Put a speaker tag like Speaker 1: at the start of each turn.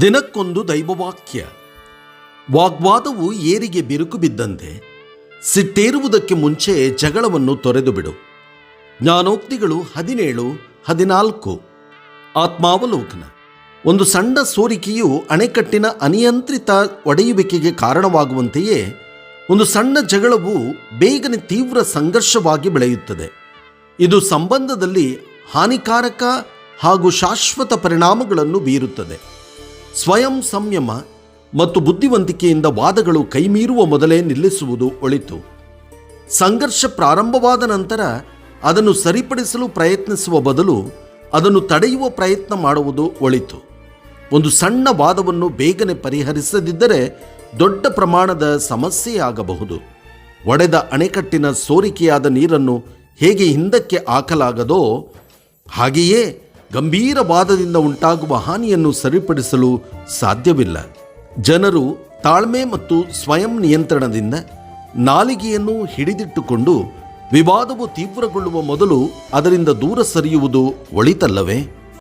Speaker 1: ದಿನಕ್ಕೊಂದು ದೈವವಾಕ್ಯ. ವಾಗ್ವಾದವು ಏರಿಗೆ ಬಿರುಕು ಬಿದ್ದಂತೆ, ಸಿಟ್ಟೇರುವುದಕ್ಕೆ ಮುಂಚೆ ಜಗಳವನ್ನು ತೊರೆದು ಬಿಡು ಜ್ಞಾನೋಕ್ತಿಗಳು ಹದಿನೇಳು, ಹದಿನಾಲ್ಕು. ಆತ್ಮಾವಲೋಕನ. ಒಂದು ಸಣ್ಣ ಸೋರಿಕೆಯು ಅಣೆಕಟ್ಟಿನ ಅನಿಯಂತ್ರಿತ ಒಡೆಯುವಿಕೆಗೆ ಕಾರಣವಾಗುವಂತೆಯೇ, ಒಂದು ಸಣ್ಣ ಜಗಳವು ಬೇಗನೆ ತೀವ್ರ ಸಂಘರ್ಷವಾಗಿ ಬೆಳೆಯುತ್ತದೆ. ಇದು ಸಂಬಂಧದಲ್ಲಿ ಹಾನಿಕಾರಕ ಹಾಗೂ ಶಾಶ್ವತ ಪರಿಣಾಮಗಳನ್ನು ಬೀರುತ್ತದೆ. ಸ್ವಯಂ ಸಂಯಮ ಮತ್ತು ಬುದ್ಧಿವಂತಿಕೆಯಿಂದ ವಾದಗಳು ಕೈಮೀರುವ ಮೊದಲೇ ನಿಲ್ಲಿಸುವುದು ಒಳಿತು. ಸಂಘರ್ಷ ಪ್ರಾರಂಭವಾದ ನಂತರ ಅದನ್ನು ಸರಿಪಡಿಸಲು ಪ್ರಯತ್ನಿಸುವ ಬದಲು ಅದನ್ನು ತಡೆಯುವ ಪ್ರಯತ್ನ ಮಾಡುವುದು ಒಳಿತು. ಒಂದು ಸಣ್ಣ ವಾದವನ್ನು ಬೇಗನೆ ಪರಿಹರಿಸದಿದ್ದರೆ ದೊಡ್ಡ ಪ್ರಮಾಣದ ಸಮಸ್ಯೆಯಾಗಬಹುದು. ಒಡೆದ ಅಣೆಕಟ್ಟಿನ ಸೋರಿಕೆಯಾದ ನೀರನ್ನು ಹೇಗೆ ಹಿಂದಕ್ಕೆ ಹಾಕಲಾಗದೋ ಹಾಗೆಯೇ ಗಂಭೀರ ವಾದದಿಂದ ಉಂಟಾಗುವ ಹಾನಿಯನ್ನು ಸರಿಪಡಿಸಲು ಸಾಧ್ಯವಿಲ್ಲ. ಜನರು ತಾಳ್ಮೆ ಮತ್ತು ಸ್ವಯಂ ನಿಯಂತ್ರಣದಿಂದ ನಾಲಿಗೆಯನ್ನು ಹಿಡಿದಿಟ್ಟುಕೊಂಡು ವಿವಾದವು ತೀವ್ರಗೊಳ್ಳುವ ಮೊದಲು ಅದರಿಂದ ದೂರ ಸರಿಯುವುದು ಒಳಿತಲ್ಲವೇ?